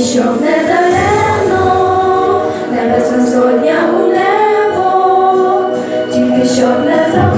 щоб не даремно, небесна сотня у небо, тільки щоб не забути.